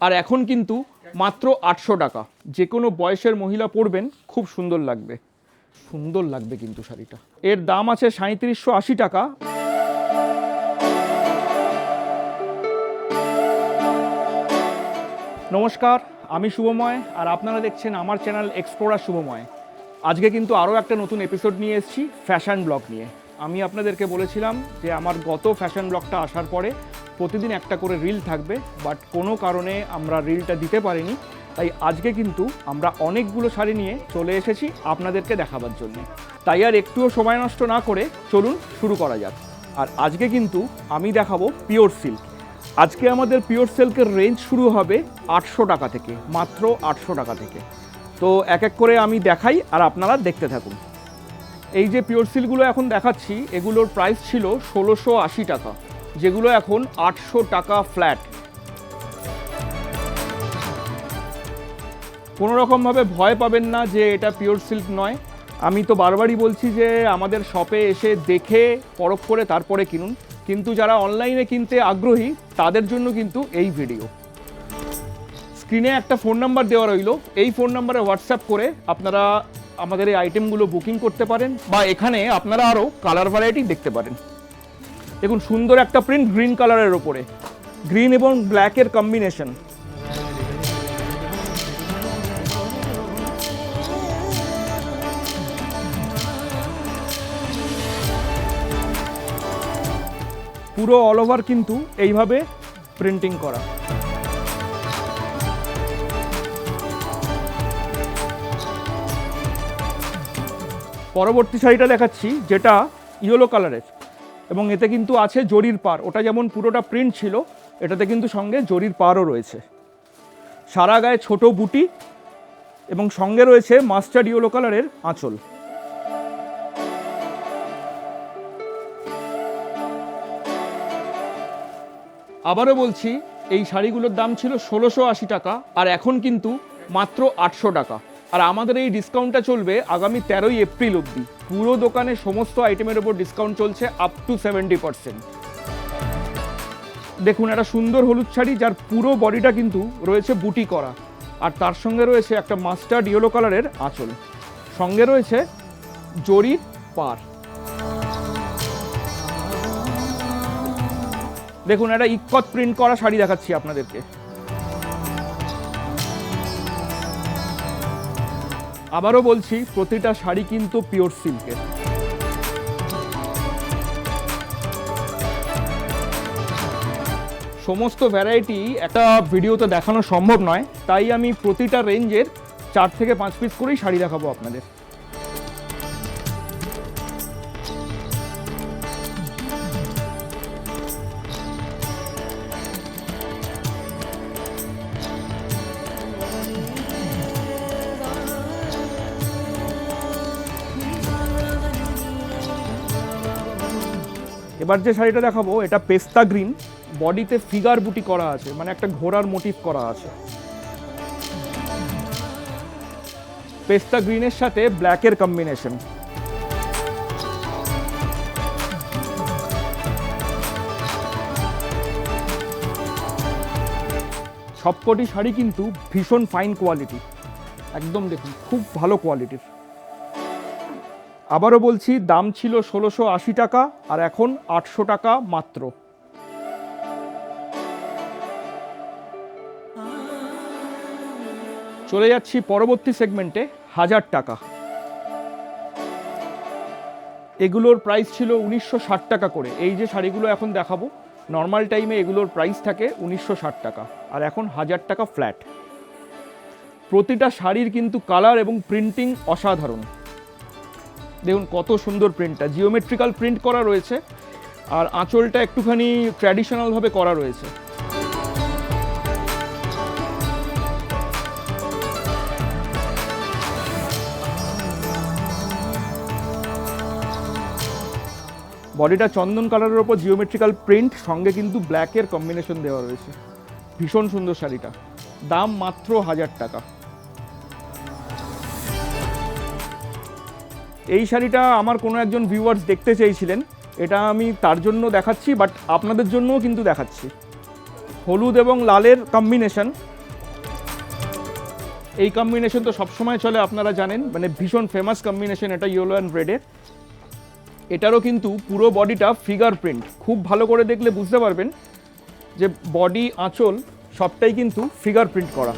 আর এখন কিন্তু মাত্র আটশো টাকা। যে কোনো বয়সের মহিলা পরবেন, খুব সুন্দর লাগবে। সুন্দর লাগবে কিন্তু শাড়িটা। এর দাম আছে সাঁত্রিশশো আশি টাকা। নমস্কার, আমি শুভময় আর আপনারা দেখছেন আমার চ্যানেল এক্সপ্লোরার শুভময়। আজকে কিন্তু আরও একটা নতুন এপিসোড নিয়ে এসেছি ফ্যাশন ব্লগ নিয়ে। আমি আপনাদেরকে বলেছিলাম যে আমার গত ফ্যাশন ব্লগটা আসার পরে প্রতিদিন একটা করে রিল থাকবে বাট কোনো কারণে আমরা রিলটা দিতে পারিনি। তাই আজকে কিন্তু আমরা অনেকগুলো শাড়ি নিয়ে চলে এসেছি আপনাদেরকে দেখাবার জন্য। তাই আর একটুও সময় নষ্ট না করে চলুন শুরু করা যাক। আর আজকে কিন্তু আমি দেখাবো পিওর সিল্ক আজকে আমাদের পিওর সিল্কের রেঞ্জ শুরু হবে আটশো টাকা থেকে, মাত্র আটশো টাকা থেকে। তো এক এক করে আমি দেখাই আর আপনারা দেখতে থাকুন। এই যে পিওর সিল্কগুলো এখন দেখাচ্ছি, এগুলোর প্রাইস ছিল ষোলোশো আশি টাকা। যেগুলো এখন আটশো টাকা ফ্ল্যাট। কোনো রকমভাবে ভয় পাবেন না যে এটা পিওর সিল্ক নয়। আমি তো বারবারই বলছি যে আমাদের শপে এসে দেখে, পরখ করে তারপরে কিনুন। কিন্তু যারা অনলাইনে কিনতে আগ্রহী, তাদের জন্য কিন্তু এই ভিডিও। স্ক্রিনে একটা ফোন নাম্বার দেওয়া রইল। এই ফোন নাম্বারে হোয়াটসঅ্যাপ করে আপনারা আমাদের এই আইটেমগুলো বুকিং করতে পারেন বা এখানে আপনারা আরও কালার ভ্যারাইটি দেখতে পারেন। দেখুন, সুন্দর একটা প্রিন্ট গ্রিন কালারের ওপরে গ্রিন এবং ব্ল্যাকের কম্বিনেশন পুরো অল ওভার কিন্তু এইভাবে প্রিন্টিং করা। পরবর্তী শাড়িটা দেখাচ্ছি, যেটা ইয়েলো কালারের এবং এতে কিন্তু আছে জরির পার। ওটা যেমন পুরোটা প্রিন্ট ছিল, এটাতে কিন্তু সঙ্গে জরির পারও রয়েছে। সারা গায়ে ছোট বুটি এবং সঙ্গে রয়েছে মাস্টার্ড ইয়েলো কালারের আঁচল। আবারও বলছি, এই শাড়িগুলোর দাম ছিল ষোলোশো আশি টাকা, আর এখন কিন্তু মাত্র আটশো টাকা। আর আমাদের এই ডিসকাউন্টটা চলবে আগামী তেরোই এপ্রিল অবধি। পুরো দোকানে সমস্ত আইটেমের ওপর ডিসকাউন্ট চলছে আপ টু সেভেন্টি পার্সেন্ট দেখুন, একটা সুন্দর হলুদ শাড়ি যার পুরো বডিটা কিন্তু রয়েছে বুটি করা। আর তার সঙ্গে রয়েছে একটা মাস্টার্ড ইয়েলো কালারের আঁচল। সঙ্গে রয়েছে জরির পার। দেখুন, একটা ইক্কত প্রিন্ট করা শাড়ি দেখাচ্ছি আপনাদেরকে। আবারও বলছি, প্রতিটা শাড়ি কিন্তু পিওর সিল্কের সমস্ত ভ্যারাইটি একটা ভিডিওতে দেখানো সম্ভব নয়, তাই আমি প্রতিটা রেঞ্জের চার থেকে পাঁচ পিস করেই শাড়ি দেখাবো আপনাদের। এবার যে শাড়িটা দেখাবো, এটা পেস্তা গ্রিন। বডিতে ফিগার বুটি করা আছে মানে একটা ঘোড়ার মোটিভ করা আছে। পেস্তা গ্রিনের সাথে ব্ল্যাকের কম্বিনেশন সবকটি শাড়ি কিন্তু ভীষণ ফাইন কোয়ালিটি একদম দেখুন, খুব ভালো কোয়ালিটির আবারও বলছি, দাম ছিল ষোলোশো আশি টাকা আর এখন আটশো টাকা মাত্র। চলে যাচ্ছি পরবর্তী সেগমেন্টে হাজার টাকা। এগুলোর প্রাইস ছিল উনিশশো ষাট টাকা করে। এই যে শাড়িগুলো এখন দেখাবো নর্মাল টাইমে এগুলোর প্রাইস থাকে উনিশশো ষাট টাকা। আর এখন হাজার টাকা ফ্ল্যাট প্রতিটা শাড়ির কিন্তু কালার এবং প্রিন্টিং অসাধারণ। দেখুন কত সুন্দর প্রিন্টটা জিওমেট্রিক্যাল প্রিন্ট করা রয়েছে, আর আঁচলটা একটুখানি ট্র্যাডিশনালভাবে করা রয়েছে। বডিটা চন্দন কালারের ওপর জিওমেট্রিক্যাল প্রিন্ট সঙ্গে কিন্তু ব্ল্যাকের কম্বিনেশন দেওয়া রয়েছে। ভীষণ সুন্দর শাড়িটা। দাম মাত্র হাজার টাকা। এই শাড়িটা আমার কোনো একজন ভিউয়ার্স দেখতে চেয়েছিলেন। এটা আমি তার জন্য দেখাচ্ছি বাট আপনাদের জন্যও কিন্তু দেখাচ্ছি। হলুদ এবং লালের কম্বিনেশন এই কম্বিনেশন তো সবসময় চলে, আপনারা জানেন। মানে ভীষণ ফেমাস কম্বিনেশন এটা ইয়েলো অ্যান্ড রেডের এটারও কিন্তু পুরো বডিটা ফিগার প্রিন্ট খুব ভালো করে দেখলে বুঝতে পারবেন যে বডি আঁচল সবটাই কিন্তু ফিগার প্রিন্ট করা।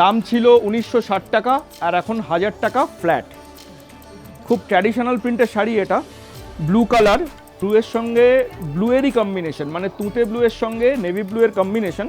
দাম ছিল উনিশশো ষাট টাকা আর এখন হাজার টাকা ফ্ল্যাট। খুব ট্র্যাডিশনাল প্রিন্টের শাড়ি এটা। ব্লু কালার ব্লু এর সঙ্গে ব্লু এরই কম্বিনেশন মানে তুঁতে ব্লু এর সঙ্গে নেভি ব্লু এর কম্বিনেশন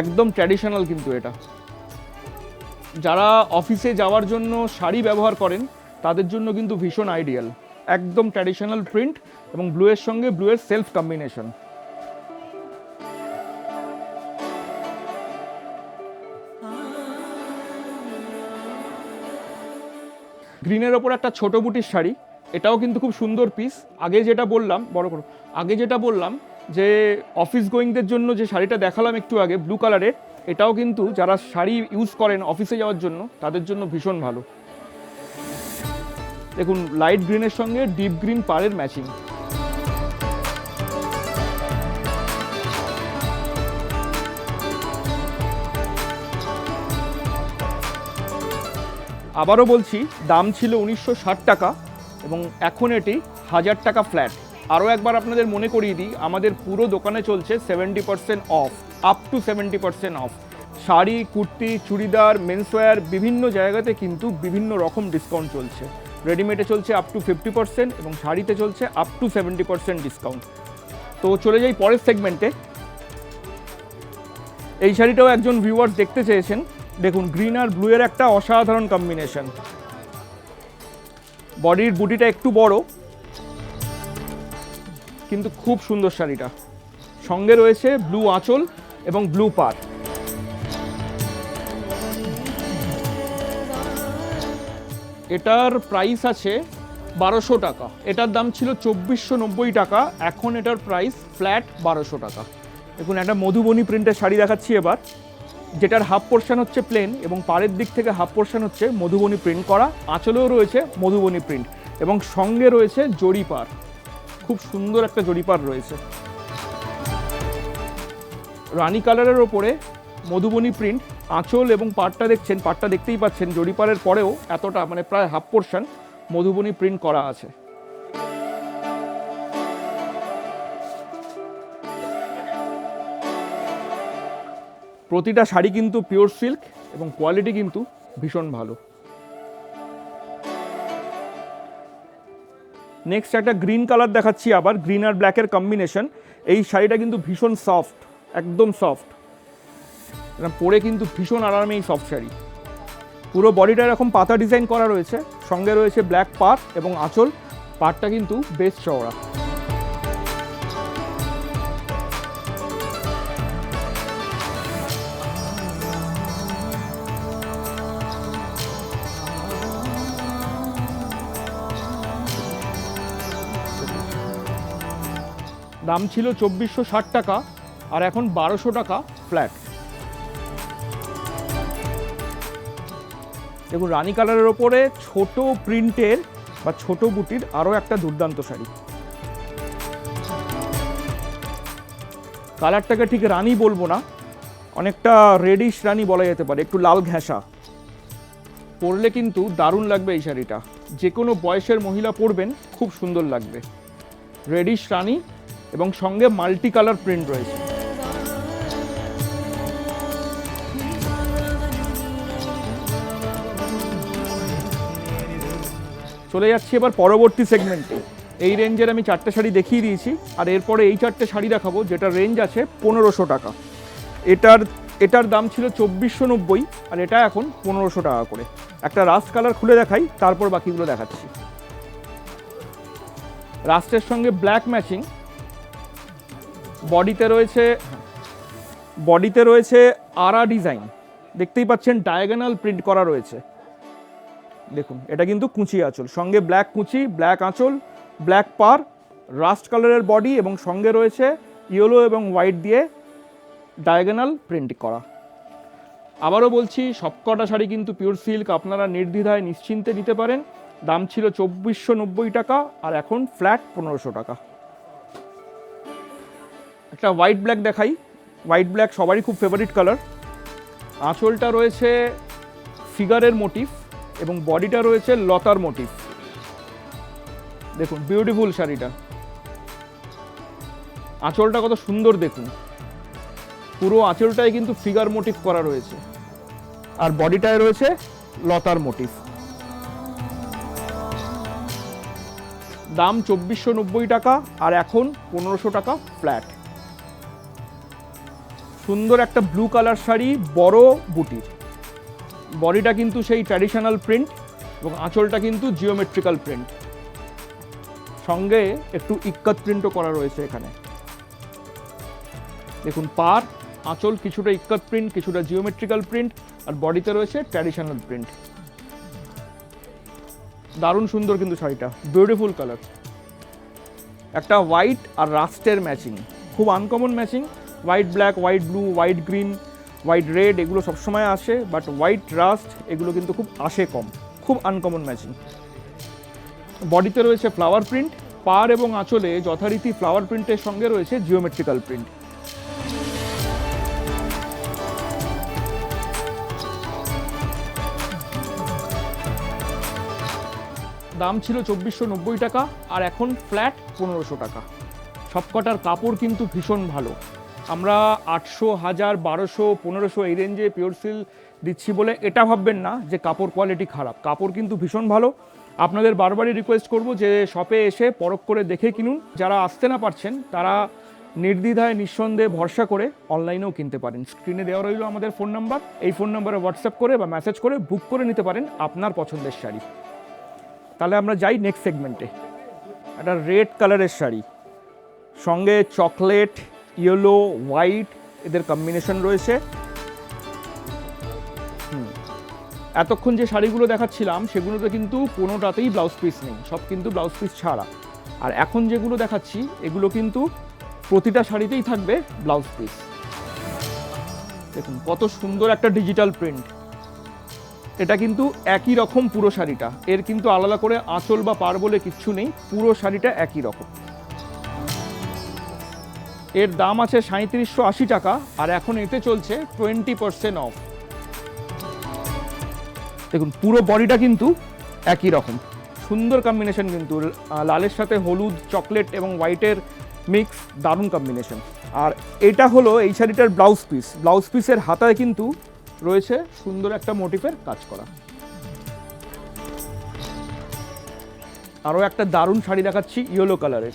একদম ট্র্যাডিশনাল কিন্তু এটা। যারা অফিসে যাওয়ার জন্য শাড়ি ব্যবহার করেন, তাদের জন্য কিন্তু ভীষণ আইডিয়াল একদম ট্র্যাডিশনাল প্রিন্ট এবং ব্লু এর সঙ্গে ব্লু এর সেলফ কম্বিনেশন গ্রিনের ওপর একটা ছোট বুটির শাড়ি, এটাও কিন্তু খুব সুন্দর পিস আগে যেটা বললাম, বড় করো, আগে যেটা বললাম যে অফিস গোয়িংদের জন্য যে শাড়িটা দেখালাম একটু আগে ব্লু কালারের এটাও কিন্তু যারা শাড়ি ইউজ করেন অফিসে যাওয়ার জন্য, তাদের জন্য ভীষণ ভালো। দেখুন লাইট গ্রিনের সঙ্গে ডিপ গ্রিন পারের ম্যাচিং আবারও বলছি, দাম ছিল উনিশশো ষাট টাকা এবং এখন এটি হাজার টাকা ফ্ল্যাট আরও একবার আপনাদের মনে করিয়ে দিই, আমাদের পুরো দোকানে চলছে seventy percent off up to seventy percent off sari, kurti, churidar menswear বিভিন্ন জায়গাতে কিন্তু বিভিন্ন রকম ডিসকাউন্ট চলছে। রেডিমেডে চলছে আপ টু ফিফটি পার্সেন্ট এবং শাড়িতে চলছে up to seventy percent discount তো চলে যাই পরের সেগমেন্টে এই শাড়িটাও একজন ভিউয়ার্স দেখতে চেয়েছেন। দেখুন গ্রিন আর ব্লু এর একটা অসাধারণ কম্বিনেশন বডির বুটিটা একটু বড়, কিন্তু খুব সুন্দর শাড়িটা। সঙ্গে রয়েছে ব্লু আঁচল এবং ব্লু পার এটার প্রাইস আছে বারোশো টাকা। এটার দাম ছিল চব্বিশশো নব্বই টাকা, এখন এটার প্রাইস ফ্ল্যাট বারোশো টাকা। দেখুন, একটা মধুবনী প্রিন্টের শাড়ি দেখাচ্ছি এবার। যেটার হাফ পোর্শন হচ্ছে প্লেন এবং পাড়ের দিক থেকে হাফ পোর্শন হচ্ছে মধুবনী প্রিন্ট করা। আঁচলেও রয়েছে মধুবনী প্রিন্ট এবং সঙ্গে রয়েছে জরিপার খুব সুন্দর একটা জরিপার রয়েছে। রানী কালারের ওপরে মধুবনী প্রিন্ট আঁচল এবং পাটটা দেখছেন পাটটা দেখতেই পাচ্ছেন জরিপারের পরেও এতটা মানে প্রায় হাফ পোর্শন মধুবনী প্রিন্ট করা আছে। প্রতিটা শাড়ি কিন্তু পিওর সিল্ক এবং কোয়ালিটি কিন্তু ভীষণ ভালো। নেক্সট একটা গ্রিন কালার দেখাচ্ছি আবার গ্রিন আর ব্ল্যাকের কম্বিনেশন এই শাড়িটা কিন্তু ভীষণ সফট একদম সফট এটা পরে কিন্তু ভীষণ আরামে এই সফট শাড়ি। পুরো বডিটা এরকম পাতা ডিজাইন করা রয়েছে, সঙ্গে রয়েছে ব্ল্যাক পার এবং আঁচল। পাটটা কিন্তু বেশ চওড়া। দাম ছিল চব্বিশশো ষাট টাকা আর এখন বারোশো টাকা ফ্ল্যাট। দেখুন, রানী কালারের ওপরে ছোট প্রিন্টের বা ছোট বুটির আরও একটা দুর্দান্ত শাড়ি। কালারটাকে ঠিক রানী বলব না, অনেকটা রেডিশ রানী বলা যেতে পারে, একটু লাল ঘেঁষা পরলে কিন্তু দারুণ লাগবে এই শাড়িটা। যে কোনো বয়সের মহিলা পরবেন, খুব সুন্দর লাগবে। রেডিশ রানী এবং সঙ্গে মাল্টি কালার প্রিন্ট রয়েছে। চলে যাচ্ছি এবার পরবর্তী সেগমেন্টে এই রেঞ্জের আমি চারটে শাড়ি দেখিয়ে দিয়েছি, আর এরপরে এই চারটে শাড়ি দেখাবো যেটা রেঞ্জ আছে পনেরোশো টাকা। এটার এটার দাম ছিল চব্বিশশো নব্বই, আর এটা এখন পনেরোশো টাকা করে। একটা রাস্ট কালার খুলে দেখাই, তারপর বাকিগুলো দেখাচ্ছি। রাস্টের সঙ্গে ব্ল্যাক ম্যাচিং বডিতে রয়েছে বডিতে রয়েছে আরা ডিজাইন। দেখতেই পাচ্ছেন ডায়াগোনাল প্রিন্ট করা রয়েছে। দেখুন, এটা কিন্তু কুচি আঁচল। সঙ্গে ব্ল্যাক কুচি ব্ল্যাক আঁচল ব্ল্যাক পার রাস্ট কালারের বডি এবং সঙ্গে রয়েছে ইয়েলো এবং হোয়াইট দিয়ে ডায়াগোনাল প্রিন্ট করা। আবারও বলছি, সবকটা শাড়ি কিন্তু পিওর সিল্ক আপনারা নির্দ্বিধায় নিশ্চিন্তে নিতে পারেন। দাম ছিল চব্বিশশো নব্বই টাকা আর এখন ফ্ল্যাট পনেরোশো টাকা। একটা হোয়াইট ব্ল্যাক দেখাই। হোয়াইট ব্ল্যাক সবারই খুব ফেভারিট কালার আঁচলটা রয়েছে ফিগারের মোটিভ এবং বডিটা রয়েছে লতার মোটিভ দেখুন বিউটিফুল শাড়িটা। আঁচলটা কত সুন্দর দেখুন। পুরো আঁচলটায় কিন্তু ফিগার মোটিভ করা রয়েছে। আর বডিটায় রয়েছে লতার মোটিভ দাম চব্বিশশো নব্বই টাকা আর এখন পনেরোশো টাকা ফ্ল্যাট সুন্দর একটা ব্লু কালার শাড়ি, বড় বুটির বডিটা কিন্তু সেই ট্র্যাডিশনাল প্রিন্ট এবং আঁচলটা কিন্তু জিওমেট্রিক্যাল প্রিন্ট সঙ্গে একটু ইক্কাত প্রিন্টও করা রয়েছে এখানে। দেখুন, পার, আঁচল কিছুটা ইক্কাত প্রিন্ট কিছুটা জিওমেট্রিক্যাল প্রিন্ট আর বডিতে রয়েছে ট্র্যাডিশনাল প্রিন্ট দারুণ সুন্দর কিন্তু শাড়িটা বিউটিফুল কালার একটা হোয়াইট আর রাস্টের ম্যাচিং খুব uncommon matching white black, white blue, white green, white red এগুলো সবসময় আসে, বাট হোয়াইট রাস্ট এগুলো কিন্তু খুব আসে কম, খুব আনকমন ম্যাচিং বডিতে রয়েছে ফ্লাওয়ার প্রিন্ট পার এবং আঁচলে যথারীতি ফ্লাওয়ার প্রিন্টের সঙ্গে রয়েছে জিওমেট্রিক্যাল প্রিন্ট দাম ছিল চব্বিশশো নব্বই টাকা, আর এখন ফ্ল্যাট পনেরোশো টাকা। সবকটার কাপড় কিন্তু ভীষণ ভালো। আমরা আটশো হাজার, বারোশো, পনেরোশো এই রেঞ্জে পিওর সিল দিচ্ছি বলে এটা ভাববেন না যে কাপড় কোয়ালিটি খারাপ। কাপড় কিন্তু ভীষণ ভালো। আপনাদের বারবারই রিকোয়েস্ট করব যে শপে এসে পরখ করে দেখে কিনুন। যারা আসতে না পারছেন, তারা নির্দ্বিধায়, নিঃসন্দেহে ভরসা করে অনলাইনেও কিনতে পারেন। স্ক্রিনে দেওয়া রইল আমাদের ফোন নাম্বার এই ফোন নাম্বারে হোয়াটসঅ্যাপ করে বা মেসেজ করে বুক করে নিতে পারেন আপনার পছন্দের শাড়ি। তাহলে আমরা যাই নেক্সট সেগমেন্টে একটা রেড কালারের শাড়ি। সঙ্গে চকলেট ইয়েলো হোয়াইট এদের কম্বিনেশন রয়েছে। এতক্ষণ যে শাড়িগুলো দেখাচ্ছিলাম, সেগুলোতে কিন্তু কোনোটাতেই ব্লাউজ পিস নেই। সব কিন্তু ব্লাউজ পিস ছাড়া। আর এখন যেগুলো দেখাচ্ছি, এগুলো কিন্তু প্রতিটা শাড়িতেই থাকবে ব্লাউজ পিস দেখুন, কত সুন্দর একটা ডিজিটাল প্রিন্ট এটা কিন্তু একই রকম পুরো শাড়িটা। এর কিন্তু আলাদা করে আঁচল বা পার বলে কিচ্ছু নেই। পুরো শাড়িটা একই রকম। এর দাম আছে সাঁত্রিশশো আশি টাকা, আর এখন এতে চলছে টোয়েন্টি পার্সেন্ট অফ। দেখুন, পুরো বডিটা কিন্তু একই রকম। সুন্দর কম্বিনেশন কিন্তু লালের সাথে হলুদ চকলেট এবং হোয়াইটের মিক্স দারুণ কম্বিনেশন আর এটা হলো এই শাড়িটার ব্লাউজ পিস ব্লাউজ পিসের হাতায় কিন্তু রয়েছে সুন্দর একটা মোটিফের কাজ করা। আরও একটা দারুণ শাড়ি দেখাচ্ছি ইয়েলো কালারের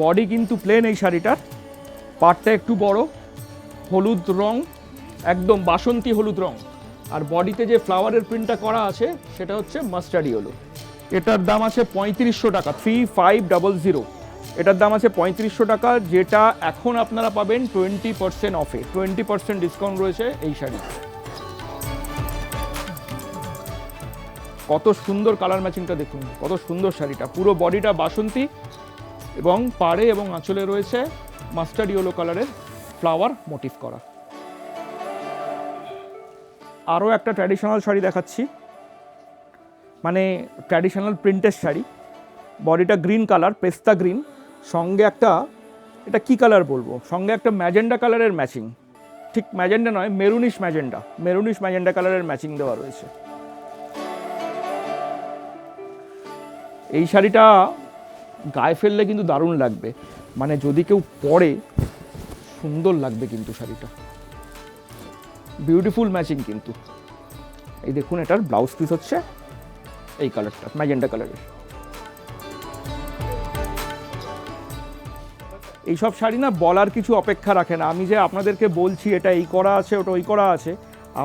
বডি কিন্তু প্লেন এই শাড়িটার। পাটটা একটু বড়, হলুদ রং, একদম বাসন্তী হলুদ রং। আর বডিতে যে ফ্লাওয়ারের প্রিন্টটা করা আছে, সেটা হচ্ছে মাস্টার্ড ইয়েলো এটার দাম আছে পঁয়ত্রিশশো টাকা থ্রি ফাইভ ডাবল জিরো এটার দাম আছে পঁয়ত্রিশশো টাকা, যেটা এখন আপনারা পাবেন টোয়েন্টি পার্সেন্ট অফে টোয়েন্টি পার্সেন্ট ডিসকাউন্ট রয়েছে এই শাড়ি। কত সুন্দর কালার ম্যাচিংটা দেখুন, কত সুন্দর শাড়িটা। পুরো বডিটা বাসন্তী এবং পাড়ে এবং আঁচলে রয়েছে। মাস্টার্ড ইয়েলো কালারের ফ্লাওয়ার মোটিভ করা। আরও একটা ট্র্যাডিশনাল শাড়ি দেখাচ্ছি। মানে ট্র্যাডিশনাল প্রিন্টের শাড়ি। বডিটা গ্রিন কালার, পেস্তা গ্রিন। সঙ্গে একটা, এটা কি কালার বলব? সঙ্গে একটা ম্যাজেন্ডা কালারের ম্যাচিং। ঠিক ম্যাজেন্ডা নয়, মেরুনিশ ম্যাজেন্ডা। মেরুনিশ ম্যাজেন্ডা কালারের ম্যাচিং দেওয়া রয়েছে। এই শাড়িটা গায়ে ফেললে কিন্তু দারুণ লাগবে। মানে যদি কেউ পরে সুন্দর লাগবে কিন্তু শাড়িটা। বিউটিফুল ম্যাচিং কিন্তু। এই দেখুন, এটার ব্লাউজ পিস হচ্ছে এই কালারটা ম্যাজেন্টা কালারের এইসব শাড়ি না বলার কিছু অপেক্ষা রাখে না। আমি যে আপনাদেরকে বলছি, এটা এই করা আছে, ওটা ওই করা আছে,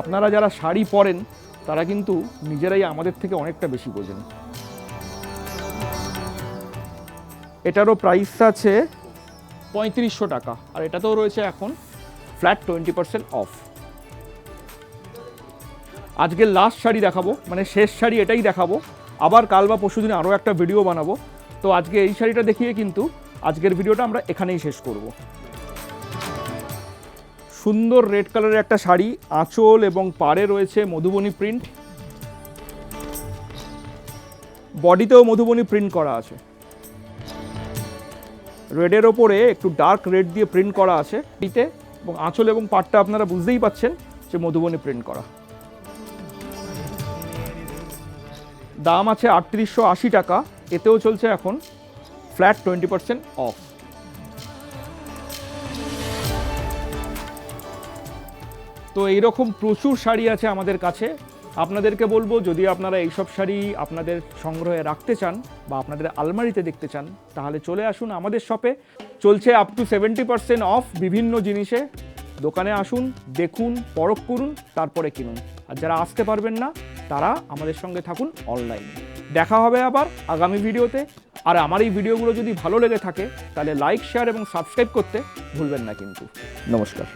আপনারা যারা শাড়ি পরেন, তারা কিন্তু নিজেরাই আমাদের থেকে অনেকটা বেশি বোঝেন। এটারও প্রাইস আছে পঁয়ত্রিশশো টাকা। আর এটাতেও রয়েছে এখন ফ্ল্যাট টোয়েন্টি পার্সেন্ট অফ আজকে লাস্ট শাড়ি দেখাবো মানে শেষ শাড়ি এটাই দেখাবো। আবার কাল বা পরশু দিন আরও একটা ভিডিও বানাবো। তো আজকে এই শাড়িটা দেখিয়ে কিন্তু আজকের ভিডিওটা আমরা এখানেই শেষ করব। সুন্দর রেড কালারের একটা শাড়ি, আঁচল এবং পাড়ে রয়েছে মধুবনী প্রিন্ট বডিতেও মধুবনী প্রিন্ট করা আছে। রেডের ওপরে একটু ডার্ক রেড দিয়ে প্রিন্ট করা আছে। এটিতে এবং আঁচল এবং পাটটা আপনারা বুঝতেই পাচ্ছেন যে মধুবনী প্রিন্ট করা। দাম আছে আটত্রিশশো আশি টাকা। এতেও চলছে এখন ফ্ল্যাট টোয়েন্টি পার্সেন্ট অফ তো এইরকম প্রচুর শাড়ি আছে আমাদের কাছে। আপনাদেরকে বলব, যদি আপনারা এইসব শাড়ি আপনাদের সংগ্রহে রাখতে চান বা আপনাদের আলমারিতে দেখতে চান, তাহলে চলে আসুন আমাদের শপে। চলছে up to seventy percent off বিভিন্ন জিনিসে। দোকানে আসুন, দেখুন, পরখ করুন, তারপরে কিনুন। আর যারা আসতে পারবেন না, তারা আমাদের সঙ্গে থাকুন অনলাইনে দেখা হবে আবার আগামী ভিডিওতে। আর আমার এই ভিডিওগুলো যদি ভালো লেগে থাকে, তাহলে লাইক শেয়ার এবং সাবস্ক্রাইব করতে ভুলবেন না কিন্তু। নমস্কার।